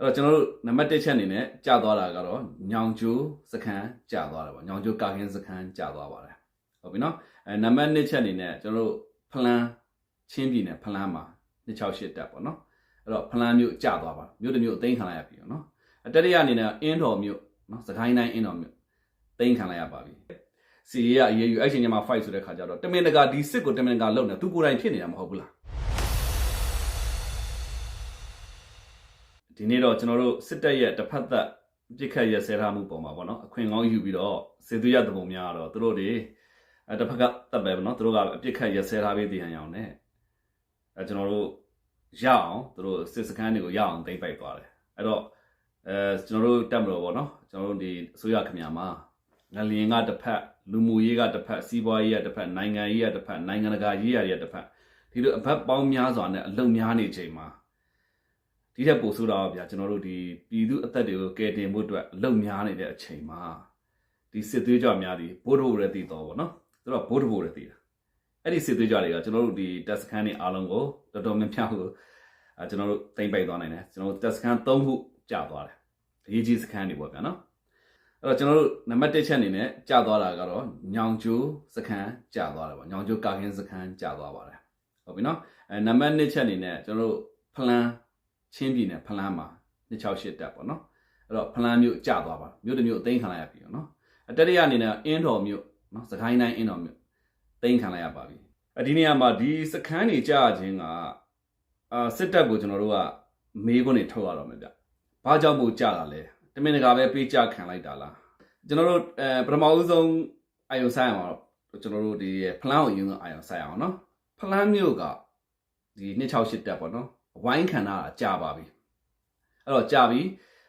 အဲ့တော့ကျွန်တော်တို့နံပါတ်1ချက်အနေနဲ့ကြာသွားတာကတော့ညောင်ကျိုးစခန်းကြာသွားတယ်ပေါ့ညောင်ကျိုးကာကင်းစခန်းကြာသွားပါတယ်ဟုတ်ပြီနော်အဲနံပါတ်2ချက်အနေနဲ့ကျွန်တော်တို့ဖလန်းချင်းပြည်နယ်ဖလန်းမှာ268တက်ပေါ့နော်အဲ့တော့ဖလန်းမြို့ကြာသွားပါမြို့တစ်မြို့အသိမ်းခံလိုက်ရပြီနော်အတတိယအနေနဲ့အင်းတော်မြို့နော်စကိုင်းတိုင်းအင်းတော်မြို့သိမ်းခံလိုက်ရပါပြီစီရအရေးယူအဲ့ချိန်ညမှာ fight ဆိုတဲ့ခါကျတော့တမင်တကာဒီစစ်ကိုတမင်တကာလုံနေသူကိုယ်တိုင်ဖြစ်နေတာမဟုတ်ဘူးလား ဒီနေ့တော့ကျွန်တော်တို့စစ်တပ်ရဲ့တစ်ဖက်သက်ပြစ်ခတ်ရဆဲထားမှုပုံမှာပေါ့နော်အခွင့်ကောင်းယူပြီးတော့စေသူရသဘုံများတော့သူတို့တွေအဲတစ်ဖက်ကတပ်ပဲပေါ့နော်သူတို့ကအပြစ်ခတ်ရဆဲထားပြီးတည်ဟန်အောင်နဲ့အဲကျွန်တော်တို့ရအောင်သူတို့စစ်စခန်းတွေကိုရအောင်သိမ့်ပိုက်သွားတယ်အဲ့တော့အဲကျွန်တော်တို့တက်မလို့ပေါ့နော်ကျွန်တော်တို့ဒီအစိုးရခင်ဗျာမှာငလျင်ကတစ်ဖက်လူမှုရေးကတစ်ဖက်စီးပွားရေးကတစ်ဖက်နိုင်ငံရေးကတစ်ဖက်နိုင်ငံတကာရေးရာတွေကတစ်ဖက်ဒီလိုအဖက်ပေါင်းများစွာနဲ့အလုံများနေချိန်မှာ ဒီထက်ပိုဆိုးတာတော့ဗျာကျွန်တော်တို့ဒီပြည်သူအသက်တွေကိုကယ်တင်ဖို့အတွက်အလုံများနေတဲ့အချိန်မှာဒီစစ်သွေးကြွများဒီဘိုးတို့ရဲ့တည်တော်ဗောနော်သူတို့ကဘိုးတို့ရဲ့တည်တာအဲ့ဒီစစ်သွေးကြွတွေကကျွန်တော်တို့ဒီတက်စခန်းတွေအားလုံးကိုတော်တော်များများကိုအဲကျွန်တော်တို့တင်ပိတ်သွားနိုင်တယ်ကျွန်တော်တို့တက်စခန်း၃ခုကြာသွားတယ်အရေးကြီးစခန်းတွေပေါ့ဗျာနော်အဲ့တော့ကျွန်တော်တို့နံပါတ်၁ချက်အနေနဲ့ကြာသွားတာကတော့ညောင်ကျိုးစခန်းကြာသွားတယ်ပေါ့ညောင်ကျိုးကာကင်းစခန်းကြာသွားပါတယ်ဟုတ်ပြီနော်အဲနံပါတ်2ချက်အနေနဲ့ကျွန်တော်တို့ဖလန်း ချင်းပြည်နယ်ဖလန်းမှာ268တက်ပေါ့နော်အဲ့တော့ဖလန်းမြို့ကျသွားပါမြို့တစ်မြို့အသိမ်းခံလိုက်ရပြီနော်အတတိယအနေနဲ့အင်းတော်မြို့နော်စကိုင်းတိုင်းအင်းတော်မြို့သိမ်းခံလိုက်ရပါပြီအဒီနေရာမှာဒီစခန်းတွေကြာခြင်းကအာစစ်တပ်ကိုကျွန်တော်တို့ကမေးခွန်းတွေထုတ်ရတော့မယ်ဗျဘာကြောင့်မို့ကြာတာလဲတမင်တကာပဲပေးကြခံလိုက်တာလားကျွန်တော်တို့အဲပထမဦးဆုံးအာယုံဆိုင်အောင်တော့ကျွန်တော်တို့ဒီဖလန်းကိုယူအာယုံဆိုင်အောင်နော်ဖလန်းမြို့ကဒီ268တက်ပေါ့နော် ဝိုင်းခံတာကြာပါပြီအဲ့တော့ကြာပြီ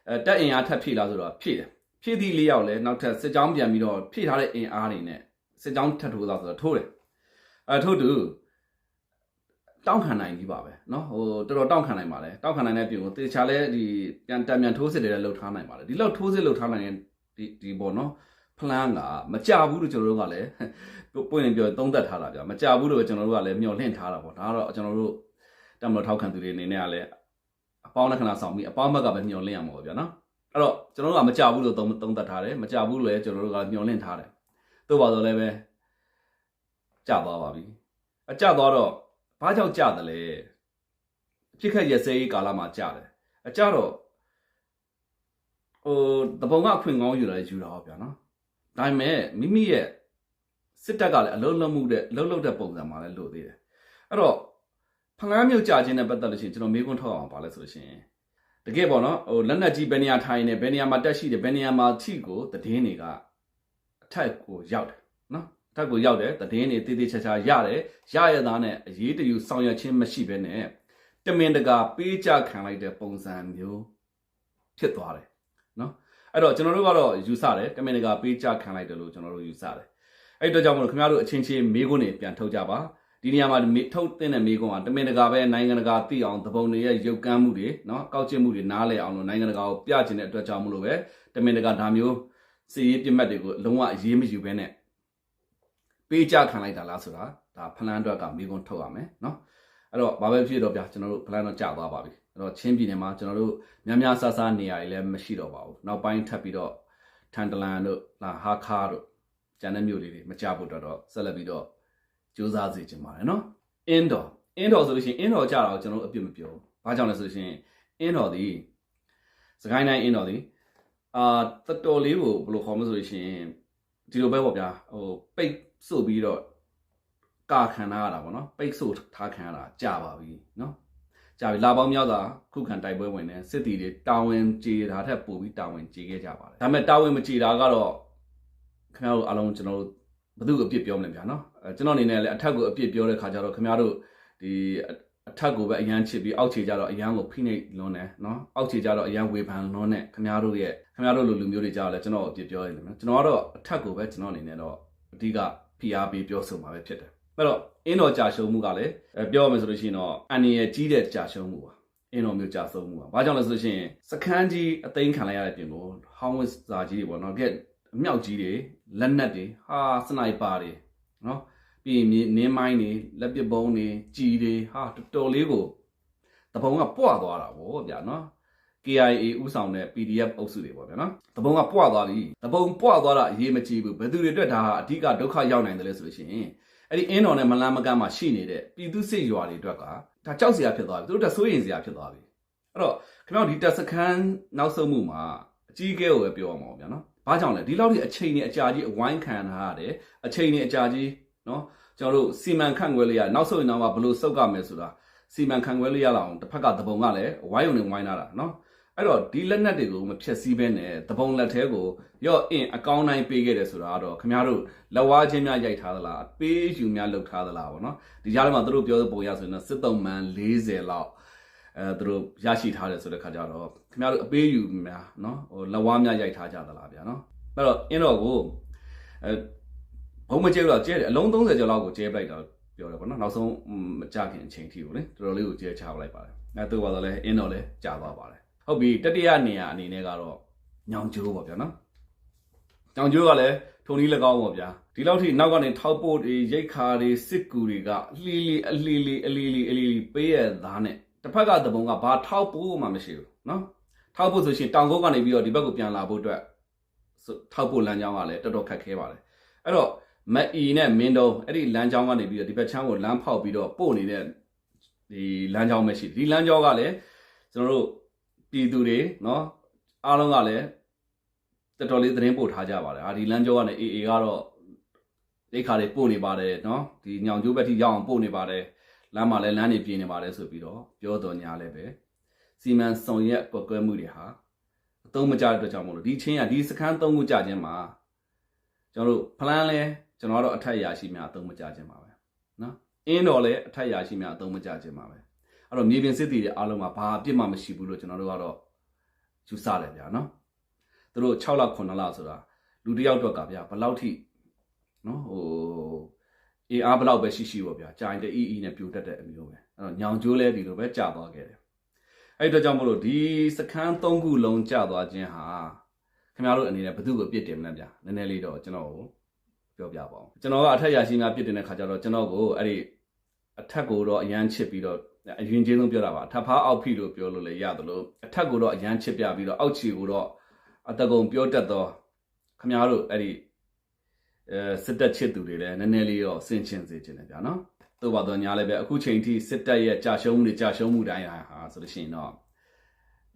အဲတက်အင်အားထပ်ဖြည့်လာဆိုတော့ဖြည့်တယ်ဖြည့်သည့်လေးယောက်လဲနောက်ထပ်စစ်ကြောင်းပြန်ပြီးတော့ဖြည့်ထားတဲ့အင်အားတွေနဲ့စစ်ကြောင်းထပ်ထိုးသွားဆိုတော့ထိုးတယ်အဲထို့တူတောင်းခံနိုင်ပြီပါပဲเนาะဟိုတော်တော်တောင်းခံနိုင်ပါလေတောင်းခံနိုင်တဲ့ပြင်ကိုတေချာလဲဒီပြန်တံပြန်ထိုးစစ်တွေလည်းလှုပ်ထားနိုင်ပါလေဒီလောက်ထိုးစစ်လှုပ်ထားနိုင်တဲ့ဒီဒီပေါ့เนาะဖလန်းကမကြဘူးလို့ကျွန်တော်တို့ကလည်းပွင့်နေပြောသုံးသက်ထားတာဗျာမကြဘူးလို့ကျွန်တော်တို့ကလည်းမျှော်လင့်ထားတာပေါ့ဒါကတော့ကျွန်တော်တို့ တ မလို့ထောက်ခံသူတွေအနေနဲ့ကလည်းအပေါင်းလက္ခဏာဆောင်ပြီးအပေါင်းဘက်ကပဲညှော်လင့်ရမှာပေါ့ဗျာနော်အဲ့တော့ကျွန်တော်တို့ကမကြဘူးလို့သုံးသုံးသတ်ထားတယ်မကြဘူးလို့လည်းကျွန်တော်တို့ကညှော်လင့်ထားတယ်သို့ပါတော့လည်းပဲကြသွားပါပြီအကြသွားတော့ဘာကြောင့်ကြတယ်လဲအဖြစ်ခက်ရစဲရေးကာလမှာကြတယ်အကြတော့ဟိုတပုံကအခွင့်ကောင်းယူလာယူတာဟောဗျာနော်ဒါပေမဲ့မိမိရဲ့စစ်တပ်ကလည်းအလုံးလုံးမှုတဲ့အလုံးလုံးတဲ့ပုံစံမှာလည်းလို့သေးတယ်အဲ့တော့ ဖလန်းမြို့ကြာခြင်းနဲ့ပတ်သက်လို့ရှိရင်ကျွန်တော်မေးခွန်းထောက်အောင်ပါလဲဆိုလို့ရှိရင်တကယ်ပေါ့နော်ဟိုလက်နက်ကြီးဘယ်နေရာထိုင်နေဘယ်နေရာမှာတက်ရှိတယ်ဘယ်နေရာမှာထိကိုတည်င်းတွေကအထက်ကိုရောက်တယ်နော်အထက်ကိုရောက်တယ်တည်င်းတွေတည်တည်ချာချာရတယ်ရရသားနဲ့အရေးတယူဆောင်ရွက်ခြင်းမရှိဘဲနဲ့တမင်တကာပေးကြခံလိုက်တဲ့ပုံစံမျိုးဖြစ်သွားတယ်နော်အဲ့တော့ကျွန်တော်တို့ကတော့ယူဆတယ်တမင်တကာပေးကြခံလိုက်တယ်လို့ကျွန်တော်တို့ယူဆတယ်အဲ့တော့ကြောင့်မလို့ခင်ဗျားတို့အချင်းချင်းမေးခွန်းတွေပြန်ထုတ်ကြပါ ဒီနေရာမှာထုတ်တဲ့မေးခွန်းကတမင်တကာပဲနိုင်ငံတကာသိအောင်သဘုံတွေရဲ့ရုပ်ကမ်းမှုတွေနော်ကောက်ကျစ်မှုတွေနားလည်အောင်လို့နိုင်ငံတကာကိုပြချင်တဲ့အတွက်ကြောင့်မလို့ပဲတမင်တကာဒါမျိုးစီရေးပြစ်မှတ်တွေကိုလုံးဝအရေးမယူဘဲနဲ့ပေးကြခံလိုက်တာလားဆိုတာဒါဖလန်အတွက်ကမေးခွန်းထုတ်ရမယ်နော်အဲ့တော့ဘာပဲဖြစ်တော့ဗျာကျွန်တော်တို့ဖလန်တော့ကြာသွားပါပြီအဲ့တော့ချင်းပြည်နယ်မှာကျွန်တော်တို့များများဆဆနေရာတွေလည်းမရှိတော့ပါဘူးနောက်ပိုင်းထပ်ပြီးတော့ထန်တလန်တို့လာဟာခါတို့ကျန်တဲ့မြို့တွေမကြဖို့တော့ဆက်လက်ပြီးတော့ စူးစမ်းစေချင်ပါတယ်နော်အင်းတော်အင်းတော်ဆိုလို့ရှိရင်အင်းတော်ကြတာကိုကျွန်တော်တို့အပြစ်မပြောဘူးဘာကြောင့်လဲဆိုလို့ရှိရင်အင်းတော်ဒီစကိုင်းတိုင်းအင်းတော်ဒီအာတော်တော်လေးကိုဘယ်လိုခေါ်မလဲဆိုလို့ရှိရင်ဒီလိုပဲပေါ့ဗျာဟိုပိတ်ဆို့ပြီးတော့ကာခံထားရတာပေါ့နော်ပိတ်ဆို့ထားခံရတာကြာပါပြီနော်ကြာပြီလာပေါင်းများစွာခုခံတိုက်ပွဲဝင်နေစစ်တီတွေတာဝန်ကြေတာထက်ပိုပြီးတာဝန်ကြေခဲ့ကြပါတယ်ဒါပေမဲ့တာဝန်မကြေတာကတော့ခင်ဗျားတို့အားလုံးကျွန်တော်တို့ ဘယ်သူအပြစ်ပြောမလဲဗျာနော်အဲကျွန်တော်အနေနဲ့လည်းအထက်ကိုအပြစ်ပြောတဲ့ခါကျတော့ခင်ဗျားတို့ဒီအထက်ကိုပဲအရန်ချစ်ပြီးအောက်ခြေကျတော့အရန်ကိုဖိနှိပ်လွန်းတယ်နော်အောက်ခြေကျတော့အရန်ဝေဖန်လွန်းတယ်ခင်ဗျားတို့ရဲ့ခင်ဗျားတို့လိုလူမျိုးတွေကြတော့လည်းကျွန်တော်အပြစ်ပြောရတယ်နော်ကျွန်တော်ကတော့အထက်ကိုပဲကျွန်တော်အနေနဲ့တော့အဓိကဖိအားပေးပြောဆိုမှာပဲဖြစ်တယ်အဲ့တော့အင်းတော်ကြာရှုံးမှုကလည်းပြောရမယ်ဆိုလို့ရှိရင်တော့အန်နီရဲ့ကြီးတဲ့ကြာရှုံးမှုပါအင်းတော်မျိုးကြာဆုံးမှုပါဘာကြောင့်လဲဆိုလို့ရှိရင်စခန်းကြီးအသိမ်းခံလိုက်ရတဲ့ပြင်ကိုဟောင်းဝစ်စာကြီးတွေပေါ့နော်ကဲ အမြောက်ကြီးတွေလက်နက်တွေဟာစနိုက်ပါတွေနော်ပြီးရင်နင်းမိုင်းတွေလက်ပစ်ပုံးတွေကြီးတွေဟာတော်တော်လေးကိုတပုံကပွားသွားတာဗောဗျာနော် KIA ဥဆောင်တဲ့ PDF အုပ်စုတွေပေါ့ဗျာနော်တပုံကပွားသွားပြီတပုံပွားသွားတာအရေးမကြီးဘူးဘယ်သူတွေအတွက်ဒါဟာအဓိကဒုက္ခရောက်နိုင်တယ်လဲဆိုလို့ရှိရင်အဲ့ဒီအင်းတော်နဲ့မလန်းမကန်းမှာရှိနေတဲ့ပြည်သူစစ်ရွာတွေအတွက်ကဒါကြောက်စရာဖြစ်သွားပြီသူတို့တက်စိုးရင်စရာဖြစ်သွားပြီအဲ့တော့ခင်ဗျားတို့ဒီတက်စခန်းနောက်ဆုံးမှုမှာအကြီးအကဲကိုပဲပြောအောင်ပါဗျာနော် ဘာကြောင့်လဲဒီလောက်ထိအချိန်နဲ့အကြာကြီးအဝိုင်းခံထားရတယ်အချိန်နဲ့အကြာကြီးနော်ကျွန်တော်တို့စီမံခန့်ခွဲလေးရနောက်ဆုံးရင်တော့ဘယ်လိုစုပ်ကမယ်ဆိုတာစီမံခန့်ခွဲလေးရအောင်တစ်ဖက်ကသဘုံကလည်းဝိုင်းုံနဲ့ဝိုင်းလာတာနော်အဲ့တော့ဒီလက်နက်တွေကိုမဖြက်စီးဘဲနဲ့တပုံလက်သေးကိုရော့အင်အကောင်းတိုင်းပေးခဲ့တယ်ဆိုတာကတော့ခင်ဗျားတို့လက်ဝါးချင်းများရိုက်ထားသလားအပေးယူများလုပ်ထားသလားဗောနော်ဒီကြားထဲမှာသူတို့ပြောပုံရဆိုရင်တော့စစ်တုံးမှန်40လောက် အဲသူတို့ရရှိထားတယ်ဆိုတဲ့ခါကျတော့ခင်ဗျားတို့အပေးယူများနော်ဟိုလက်ဝါးများရိုက်ထားကြသလားဗျာနော်အဲ့တော့အင်းတော့ကိုအဲဘုံမကျဲတော့ကျဲတယ်အလုံး30ကျော်လောက်ကိုကျဲပလိုက်တော့ပြောတယ်ဗောနော်နောက်ဆုံးမကြခင်အချိန်ထိကိုလေတော်တော်လေးကိုကျဲချပလိုက်ပါတယ်အဲသူကတော့လည်းအင်းတော့လည်းကြာသွားပါတယ်ဟုတ်ပြီတတိယနေရာအနေနဲ့ကတော့ညောင်ကျိုးပေါ့ဗျာနော်ညောင်ကျိုးကလည်းထုံနည်း၎င်းပေါ့ဗျာဒီလောက်ထိနောက်ကနေထောက်ပို့တွေရိတ်ခါတွေစစ်ကူတွေကလှီလီအလှီလီအလီလီအလီလီပေးရသားနဲ့ တစ်ဖက်ကတပုံကဘာထောက်ပို့မှမရှိဘူးနော်ထောက်ပို့ဆိုရှင်တောင်ကုန်းကနေပြီးတော့ဒီဘက်ကိုပြန်လာဖို့အတွက်ဆိုထောက်ပို့လမ်းကြောင်းကလည်းတော်တော်ခက်ခဲပါတယ်အဲ့တော့မအီနဲ့မင်းတုံးအဲ့ဒီလမ်းကြောင်းကနေပြီးတော့ဒီဘက်ချမ်းကိုလမ်းဖောက်ပြီးတော့ပို့နေတဲ့ဒီလမ်းကြောင်းပဲရှိတယ်ဒီလမ်းကြောင်းကလည်းကျွန်တော်တို့ ပြည်သူတွေเนาะအားလုံးကလည်းတော်တော်လေးသတင်းပို့ထားကြပါတယ်။အာဒီလမ်းကြောကနေ AA ကတော့ဒိတ်ခါတွေပို့နေပါတယ်เนาะဒီညောင်ကျိုးဘက်ထိရောက်အောင်ပို့နေပါတယ်။ လမ်းမှာလည်းလမ်းတွေပြင်နေပါတယ်ဆိုပြီးတော့ပြောတော်ညာလည်းပဲစီမံဆောင်ရွက်ကွက်ကွဲမှုတွေဟာအသုံးမကျတဲ့အတွက်ကြောင့်မလို့ဒီချင်းကဒီစခန်းသုံးခုကြခြင်းမှာကျွန်တော်တို့ဖလန်းလဲကျွန်တော်တို့အထက်ရာရှိများအသုံးမကျခြင်းပါပဲနော်အင်းတော်လဲအထက်ရာရှိများအသုံးမကျခြင်းပါပဲအဲ့တော့မြေပြင်စစ်တီတွေအားလုံးမှာဘာအပြစ်မှမရှိဘူးလို့ကျွန်တော်တို့ကတော့ယူဆတယ်ဗျာနော်သူတို့6လ9လဆိုတာလူတယောက်တော့ကဗျာဘယ်လောက်ထိနော်ဟို အေးအားဘယ်လောက်ပဲရှိရှိပေါ့ဗျာကြာရင်တအီအီနဲ့ပြိုတက်တဲ့အမျိုးပဲအဲ့တော့ညောင်ကျိုးလဲဒီလိုပဲကြာသွားခဲ့တယ်အဲ့ဒီတော့ကြောင့်မလို့ဒီစခန်း၃ခုလုံးကြာသွားခြင်းဟာခင်ဗျားတို့အနေနဲ့ဘယ်သူ့ကိုပြစ်တင်မလဲဗျာနည်းနည်းလေးတော့ကျွန်တော်ကိုပြောပြပါအောင်ကျွန်တော်ကအထက်ရရှိများပြစ်တင်တဲ့ခါကျတော့ကျွန်တော်ကိုအဲ့ဒီအထက်ကိုတော့အရန်ချစ်ပြီးတော့အရင်ချင်းဆုံးပြောတာပါအထပ်ဖားအောက်ဖိလို့ပြောလို့လည်းရတယ်လို့အထက်ကိုတော့အရန်ချစ်ပြပြီးတော့အောက်ချီကိုတော့အတကုံပြောတတ်တော့ခမားတို့အဲ့ဒီ အဲစစ်တပ်ချစ်သူတွေလည်းနည်းနည်းလေးတော့ဆင်ချင်စေချင်တယ်ဗျာနော်သို့ပါတော့ညာလည်းပဲအခုချိန်ထိစစ်တပ်ရဲ့ကြာရှုံးမှုတွေကြာရှုံးမှုတိုင်းဟာဆိုလို့ရှိရင်တော့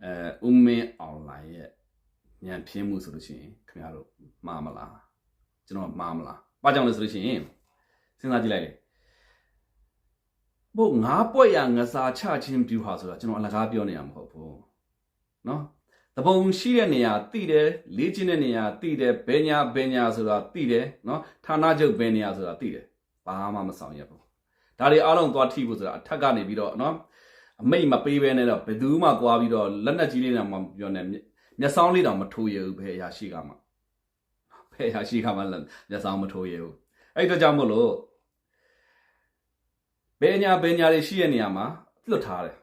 အဲဥမင်းအွန်လိုင်းရဲ့ညံပြင်းမှုဆိုလို့ရှိရင်ခမားတို့မှားမလားကျွန်တော်မှားမလားဘာကြောင့်လဲဆိုလို့ရှိရင်စဉ်းစားကြည့်လိုက်လေ ဘို့ငါးပွက်ရငစားချခြင်းပြူဟာဆိုတာကျွန်တော်အလကားပြောနေရမှာမဟုတ်ဘူးเนาะ တပုံရှိတဲ့နေရာတိတယ်လေ့ကျင့်တဲ့နေရာတိတယ်ဘယ်ညာဘယ်ညာဆိုတာတိတယ်နော်ဌာနချုပ်ဘယ်နေရာဆိုတာတိတယ်ဘာမှမဆောင်ရဘူးဒါတွေအားလုံးသွားထိဖို့ဆိုတာအထက်ကနေပြီးတော့နော်အမိတ်မပေးဘဲနဲ့တော့ဘယ်သူမှသွားပြီးတော့လက်နက်ကြီးလေးတောင်မပြောနဲ့မျက်စောင်းလေးတောင်မထိုးရဘူးဘယ်အရာရှိကမှဘယ်အရာရှိကမှမျက်စောင်းမထိုးရဘူးအဲ့တော့ကြောင့်မို့လို့ဘယ်ညာဘယ်ညာတွေရှိတဲ့နေရာမှာလွတ်ထားတယ်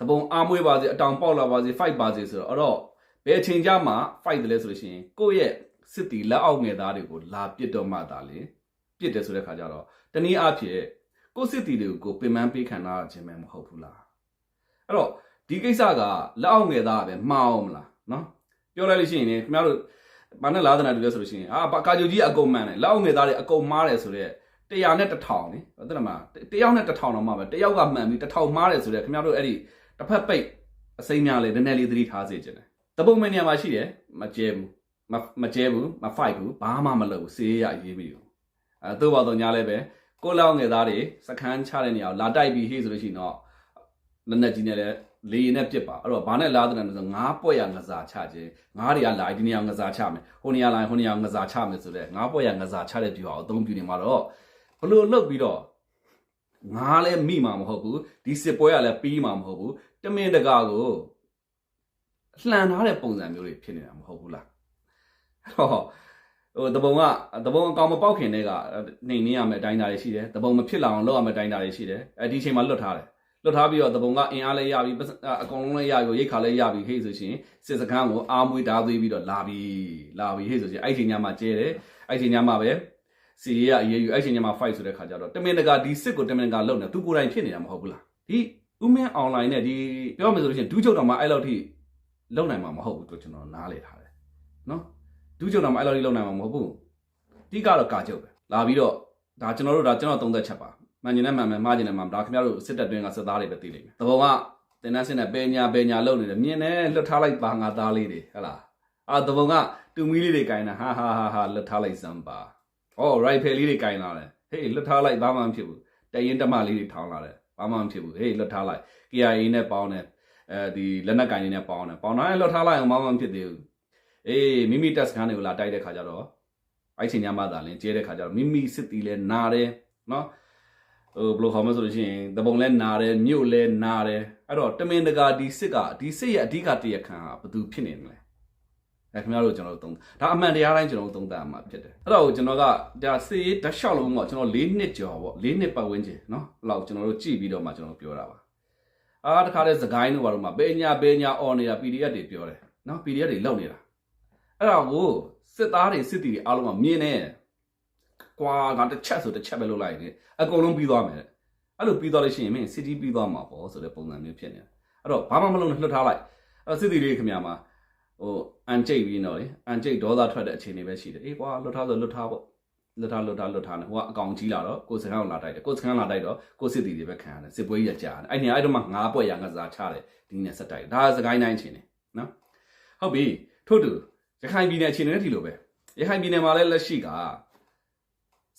တပုံအားမွေးပါစေအတောင်ပေါက်လာပါစေ fight ပါစေဆိုတော့အဲ့တော့ဘယ်အချိန်ကြမှာ fight တယ်လဲဆိုလို့ရှိရင်ကိုယ့်ရဲ့စစ်တီလက်အောက်ငယ်သားတွေကိုလာပစ်တော့မှသာလေပစ်တယ်ဆိုတဲ့ခါကျတော့တနည်းအားဖြင့်ကိုယ့်စစ်တီတွေကိုကိုယ်ပင်ပန်းပေးခံရခြင်းပဲမဟုတ်ဘူးလား။အဲ့တော့ဒီကိစ္စကလက်အောက်ငယ်သားပဲမှားအောင်မလားနော်ပြောလိုက်လို့ရှိရင်ခင်ဗျားတို့ဘာနဲ့လာသနာတူလဲဆိုလို့ရှိရင်အာကာဂျိုကြီးအကုန်မှန်တယ်လက်အောက်ငယ်သားတွေအကုန်မားတယ်ဆိုတော့100နဲ့1000လေဟုတ်တယ်မလားတယောက်နဲ့1000တော့မှပဲတယောက်ကမှန်ပြီး1000မားတယ်ဆိုတော့ခင်ဗျားတို့အဲ့ဒီ တစ်ဖက်ပိတ်အစိမ်းများလေနည်းနည်းလေးသတိထားစေချင်တယ်တပုံမနေရာမှာရှိတယ်မကျဲဘူးမမကျဲဘူးမ fight ဘူးဘာမှမလုပ်ဘူးစေးရအရေးမယူအဲသို့ပါတော့ညာလည်းပဲကိုလောက်ငယ်သားတွေစခန်းချတဲ့နေရာကိုလာတိုက်ပြီးဟေးဆိုလို့ရှိရင်တော့လက်နက်ကြီးနဲ့လည်းလေရင်နဲ့ပြစ်ပါအဲ့တော့ဘာနဲ့လားတဲ့လဲဆိုငါးပွက်ရငစားချခြင်းငါးတွေကလာဒီနေရာငစားချမယ်ဟိုနေရာလာဟိုနေရာငစားချမယ်ဆိုတော့ငါးပွက်ရငစားချတဲ့ပြူအောင်အသုံးပြုနေမှာတော့ဘလို့လှုပ်ပြီးတော့ ငါလည်းမိမှာမဟုတ်ဘူးဒီစစ်ပွဲကလည်းပြီးမှာမဟုတ်ဘူးတမင်တကာကိုလှန်ထားတဲ့ပုံစံမျိုးတွေဖြစ်နေတာမဟုတ်ဘူးလားအဲ့တော့ဟိုတပုံကတပုံအကောင်မပေါက်ခင်တည်းကနေနေရမယ်အတိုင်းသားတွေရှိတယ်တပုံမဖြစ်လာအောင်လုပ်ရမယ်အတိုင်းသားတွေရှိတယ်အဲဒီအချိန်မှာလွတ်ထားတယ်လွတ်ထားပြီးတော့တပုံကအင်အားလည်းရပြီအကောင်လုံးလည်းရပြီရိတ်ခါလည်းရပြီဟေးဆိုရှင်စစ်စခန်းကိုအားမွေးဓာသွေးပြီးတော့လာပြီလာပြီဟေးဆိုရှင်အဲ့ဒီချိန်ညမှာကျဲတယ်အဲ့ဒီချိန်ညမှာပဲ စီရီကအရေးယူအဲ့ချိန်ညမှာ fight ဆိုတဲ့ခါကျတော့တမင်တကာဒီစစ်ကိုတမင်တကာလုပ်နေသူကိုယ်တိုင်ဖြစ်နေတာမဟုတ်ဘူးလားဒီဥမင်း online နဲ့ဒီပြောမယ်ဆိုလို့ရှိရင်ဒူးချုပ်တော်မှာအဲ့လောက်ထိလုံနိုင်မှာမဟုတ်ဘူးတို့ကျွန်တော်နားလေထားတယ်နော်ဒူးချုပ်တော့မအဲ့လိုကြီးလုံနိုင်မှာမဟုတ်ဘူးတိကတော့ကာချုပ်ပဲလာပြီးတော့ဒါကျွန်တော်တို့ဒါကျွန်တော်သုံးသက်ချက်ပါမှန်ကျင်နဲ့မှန်မယ်မှားကျင်နဲ့မှန်ဒါခင်ဗျားတို့စစ်တပ်တွင်းကစစ်သားတွေပဲသိလိမ့်မယ်တဘောကတင်တန်းစစ်နဲ့ပေညာပေညာလုံနေတယ်မြင်တယ်လွတ်ထားလိုက်ပါငါသားလေးတွေဟဟလားအာတဘောကတူမီလေးတွေကင်တာဟာဟာဟာဟာလွတ်ထားလိုက်စမ်းပါ ဩရိုက်ဖယ်လေးတွေကင်လာတယ်ဟေးလွတ်ထားလိုက်ဘာမှမဖြစ်ဘူးတရင်တမလေးတွေထောင်းလာတယ်ဘာမှမဖြစ်ဘူးဟေးလွတ်ထားလိုက် KIA နဲ့ပေါင်းတယ်အဲဒီလက်နက်ကင်နေနဲ့ပေါင်းတယ်ပေါင်းတော့လွတ်ထားလိုက်အောင်ဘာမှမဖြစ်သေးဘူးအေးမိမိတက်စကန်တွေကိုလာတိုက်တဲ့ခါကျတော့အဲ့ချိန်ညမှသာလင်းကျဲတဲ့ခါကျတော့မိမိစစ်တီလဲနာတယ်နော်ဟိုဘယ်လိုခေါ်မလဲဆိုလို့ရှိရင်တပုံလဲနာတယ်မြို့လဲနာတယ်အဲ့တော့တမင်တကာဒီစစ်ကဒီစစ်ရဲ့အဓိကတရခံကဘယ်သူဖြစ်နေမလဲ အဲခင်ဗျားတို့ကျွန်တော်တို့သုံးဒါအမှန်တရားတိုင်းကျွန်တော်တို့သုံးသပ်မှာဖြစ်တယ်အဲ့တော့ကျွန်တော်ကဒါစစ်ရေးဓာတ်လျှောက်လုံးပေါ့ကျွန်တော်၄နှစ်ကျော်ပေါ့၄နှစ်ပတ်ဝန်းကျင်နော်အဲ့လောက်ကျွန်တော်တို့ကြည့်ပြီးတော့မှကျွန်တော်ပြောတာပါအားတခါတည်းစကိုင်းတို့ဘာလို့မှဘေညာဘေညာအော်နေတာ PDF တွေပြောတယ်နော် PDF တွေလောက်နေတာအဲ့ဒါကိုစစ်သားတွေစစ်တီတွေအားလုံးကမြင်နေကွာငါတစ်ချက်ဆိုတစ်ချက်ပဲလုပ်လိုက်တယ်အကုန်လုံးပြီးသွားမယ်တဲ့အဲ့လိုပြီးသွားလို့ရှိရင်မင်း city ပြီးသွားမှာပေါ့ဆိုတဲ့ပုံစံမျိုးဖြစ်နေတယ်အဲ့တော့ဘာမှမလုပ်နဲ့လွှတ်ထားလိုက်အဲ့တော့စစ်တီတွေခင်ဗျာမှာ ဟိုအန်ကျိတ်ပြီးတော့လေအန်ကျိတ်ဒေါသထွက်တဲ့အခြေအနေပဲရှိတယ်အေးကွာလွှတ်ထားဆိုလွှတ်ထားပေါ့လွတ်ထားလွတ်ထားလွတ်ထားနေဟိုကအကောင်ကြီးလာတော့ကိုစခန်းကိုလာတိုက်တယ်ကိုစခန်းလာတိုက်တော့ကိုစစ်တီတွေပဲခံရတယ်စစ်ပွဲကြီးကကြာတယ်အဲ့နေအဲ့တော့မှငါးပွဲရငါစားချတယ်ဒီနဲ့ဆက်တိုက်ဒါစကိုင်းတိုင်းချင်းနေနော်ဟုတ်ပြီထို့တူရခိုင်ပြည်နယ်အခြေအနေနဲ့ဒီလိုပဲရခိုင်ပြည်နယ်မှာလည်းလက်ရှိက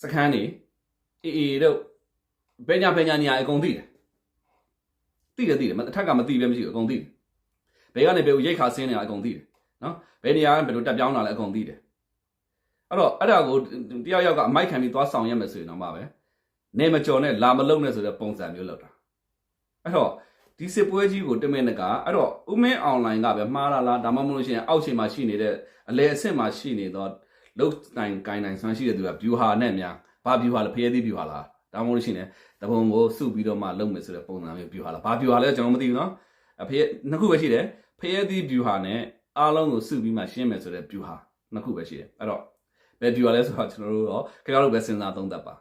စခန်းနေအေအေတို့ဘယ်ညာဘယ်ညာနေရာအကုန်သိတယ်သိတယ်သိတယ်အထက်ကမသိပဲမရှိဘူးအကုန်သိတယ် ဘယ်ကနေဘယ်ကိုရိတ်ခါဆင်းနေတာအကုန်သိတယ်နော်ဘယ်နေရာကဘယ်လိုတက်ပြောင်းလာလဲအကုန်သိတယ်အဲ့တော့အဲ့ဒါကိုတယောက်ယောက်ကအမိုက်ခံပြီးသွားဆောင်ရမယ်ဆိုရင်တော့မှပဲနေမကြော်နဲ့လာမလုံနဲ့ဆိုတဲ့ပုံစံမျိုးလောက်တာအဲ့တော့ဒီစစ်ပွဲကြီးကိုတမင်တကာအဲ့တော့ဥမင်းအွန်လိုင်းကပဲမှားလာလားဒါမှမဟုတ်လို့ရှိရင်အောက်ခြေမှာရှိနေတဲ့အလဲအဆင့်မှာရှိနေတော့လုတ်တိုင်ကိုင်းတိုင်ဆန်းရှိတဲ့သူကဘျူဟာနဲ့များဘာဘျူဟာလဲဖျဲသီးဘျူဟာလားဒါမှမဟုတ်လို့ရှိရင်တပုံကိုစုပြီးတော့မှလုံမယ်ဆိုတဲ့ပုံစံမျိုးဘျူဟာလားဘာဘျူဟာလဲကျွန်တော်မသိဘူးနော်အ ဖေနှစ်ခုပဲရှိတယ်ဖျဲသီးဘျူဟာနဲ့အားလုံးကိုစုပြီးမှရှင်းမယ်ဆိုတဲ့ဘျူဟာနှစ်ခုပဲရှိတယ်အဲ့တော့ဘယ် view လဲဆိုတော့ကျွန်တော်တို့တော့ခင်ဗျားတို့ပဲစဉ်းစားသုံးသပ်ပါ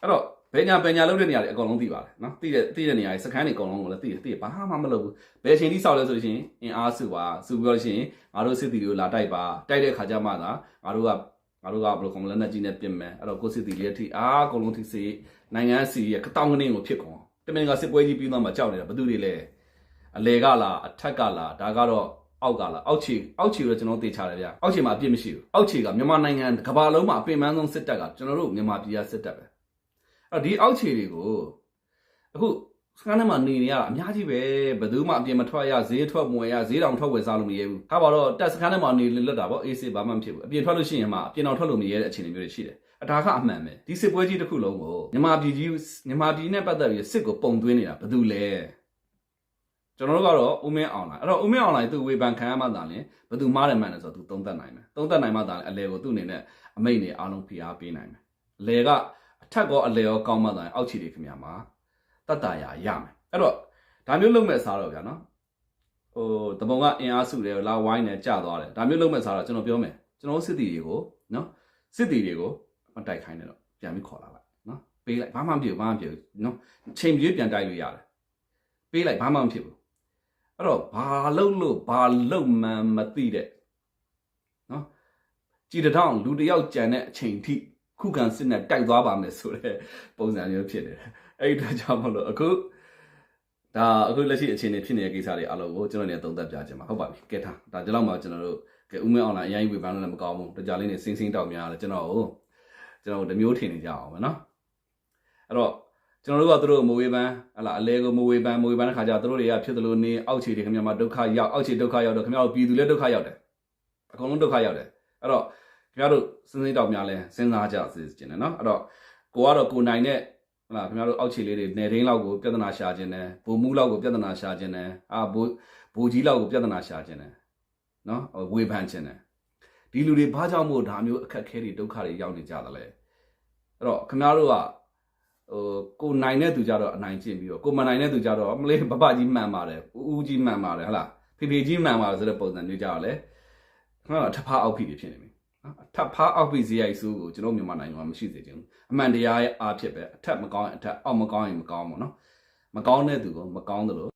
အဲ့တော့ဘယ်ညာဘယ်ညာလုပ်တဲ့နေရာတွေအကုန်လုံးသိပါတယ်နော်သိတဲ့သိတဲ့နေရာတွေစခန်းတွေအကုန်လုံးကိုလည်းသိတယ်သိတယ်ဘာမှမလုပ်ဘူးဘယ်အချိန်ထိစောက်လဲဆိုလို့ရှိရင်အင်အားစုပါစုပြီးတော့ရှိရင်ငါတို့စစ်တီတွေကိုလာတိုက်ပါတိုက်တဲ့ခါကျမှသာငါတို့ကငါတို့ကဘယ်လိုခေါ်မလဲလက်နက်ကြီးနဲ့ပြင်မယ်အဲ့တော့ကိုစစ်တီတွေအထိအားအကုန်လုံးထိစေနိုင်ငံစီရဲ့ကတောင်းကနေကိုဖြစ်ကုန်တမင်ကစစ်ပွဲကြီးပြီးတော့မှကြောက်နေတာဘယ်သူတွေလဲ အလေကလားအထက်ကလားဒါကတော့အောက်ကလာအောက်ခြေအောက်ခြေကိုကျွန်တော်သိချတယ်ဗျအောက်ခြေမှာအပြစ်မရှိဘူးအောက်ခြေကမြန်မာနိုင်ငံကမ္ဘာလုံးမှာအပင်ပန်းဆုံးစစ်တပ်ကကျွန်တော်တို့မြန်မာပြည်ကစစ်တပ်ပဲအဲ့တော့ဒီအောက်ခြေတွေကိုအခုစကန်ထဲမှာနေနေရတာအများကြီးပဲဘယ်သူမှအပြင်မထွက်ရဈေးထွက်မဝယ်ရဈေးတောင်ထွက်ဝယ်စားလို့မရဘူးခါပါတော့တက်စကန်ထဲမှာနေလွတ်တာပေါ့အေးစေးဘာမှမဖြစ်ဘူးအပြင်ထွက်လို့ရှိရင်မှအပြင်တော်ထွက်လို့မရတဲ့အခြေအနေမျိုးတွေရှိတယ်အတားကအမှန်ပဲဒီစစ်ပွဲကြီးတစ်ခုလုံးကိုမြန်မာပြည်ကြီးမြန်မာပြည်နဲ့ပတ်သက်ပြီးစစ်ကိုပုံသွင်းနေတာဘယ်သူလဲ ကျွန်တော်တို့ကတော့ဦးမင်းအောင်လိုင်းအဲ့တော့ဦးမင်းအောင်လိုင်းသူဝေဖန်ခံရမှသာလင်ဘယ်သူမားတယ်မှန်တယ်ဆိုတော့သူသုံးသပ်နိုင်မယ်သုံးသပ်နိုင်မှသာလင်အလဲကိုသူ့အနေနဲ့အမိတ်နဲ့အားလုံးဖိအားပေးနိုင်မယ်အလဲကအထက်ကောအလဲရောကောင်းမှသာလင်အောက်ခြေတွေခင်ဗျာမှာတတ်တာရရမယ်အဲ့တော့ဒါမျိုးလုပ်မဲ့စားတော့ဗျာနော်ဟိုတပုံကအင်အားစုတယ်လာဝိုင်းတယ်ကြာသွားတယ်ဒါမျိုးလုပ်မဲ့စားတော့ကျွန်တော်ပြောမယ်ကျွန်တော်စစ်တီတွေကိုနော်စစ်တီတွေကိုမတိုက်ခိုင်းနဲ့တော့ပြန်ပြီးခေါ်လာလိုက်နော်ပေးလိုက်ဘာမှမဖြစ်ဘူးဘာမှမဖြစ်ဘူးနော်ချိန်ပြေးပြန်တိုက်လို့ရတယ်ပေးလိုက်ဘာမှမဖြစ်ဘူး အဲ့တော့ဘာလုပ်လို့ဘာလုပ်မှန်းမသိတဲ့နော်ကြည်တထောင်လူတယောက်ကြံတဲ့အချိန်ထိခုခံစစ်နဲ့တိုက်သွားပါမယ်ဆိုတဲ့ပုံစံမျိုးဖြစ်နေတယ်အဲ့ဒီတော့ကြောင့်မလို့အခုဒါအခုလက်ရှိအခြေအနေဖြစ်နေတဲ့ကိစ္စတွေအလုံးကိုကျွန်တော်နေသုံးသပ်ပြခြင်းပါဟုတ်ပါပြီကဲထားဒါကြောင့်မှကျွန်တော်တို့ကဲဦးမင်းအောင်လာအရင်ဝေဖန်လို့လည်းမကောင်းဘူးတကြလေးနေစင်းစင်းတောက်များတယ်ကျွန်တော်ကိုကျွန်တော်တို့မျိုးထင်နေကြအောင်ပဲနော်အဲ့တော့ ကျွန်တော်တို့ကသူတို့မဝေပန်းဟလာအလဲကိုမဝေပန်းမဝေပန်းတဲ့ခါကျသူတို့တွေကဖြစ်သလိုနေအောက်ခြေတွေခင်ဗျာမှာဒုက္ခရောက်အောက်ခြေဒုက္ခရောက်တော့ခင်ဗျာတို့ပြည်သူလည်းဒုက္ခရောက်တယ်အကုန်လုံးဒုက္ခရောက်တယ်အဲ့တော့ခင်ဗျားတို့စဉ်းစိတောက်များလဲစဉ်းစားကြစေချင်တယ်နော်အဲ့တော့ကိုကတော့ကိုနိုင်တဲ့ဟလာခင်ဗျားတို့အောက်ခြေလေးတွေနယ်ဒင်းလောက်ကိုပြဿနာရှာခြင်းတယ်ဘိုမူးလောက်ကိုပြဿနာရှာခြင်းတယ်အာဘိုဘိုကြီးလောက်ကိုပြဿနာရှာခြင်းတယ်နော်ဝေဖန်ခြင်းတယ်ဒီလူတွေဘာကြောင့်မို့ဒါမျိုးအခက်အခဲတွေဒုက္ခတွေရောက်နေကြသလဲအဲ့တော့ခင်ဗျားတို့က ဟိုကိုနိုင်တဲ့သူကြတော့အနိုင်ကျင့်ပြီးတော့ကိုမနိုင်တဲ့သူကြတော့မလေးပပကြီးမှန်ပါတယ်ဦးဦးကြီးမှန်ပါတယ်ဟလားဖေဖေကြီးမှန်ပါတယ်ဆိုတဲ့ပုံစံမျိုးကြတော့လေခင်ဗျားတို့ထဖားအောက်ဖိတွေဖြစ်နေပြီနော်အထပ်ဖားအောက်ဖိဇေယိုက်စုကိုကျွန်တော်မြန်မာနိုင်ငံမှာမရှိစေချင်ဘူးအမှန်တရားရဲ့အားဖြစ်ပဲအထက်မကောင်းရင်အထက်အောက်မကောင်းရင်မကောင်းဘူးနော်မကောင်းတဲ့သူကမကောင်းသလို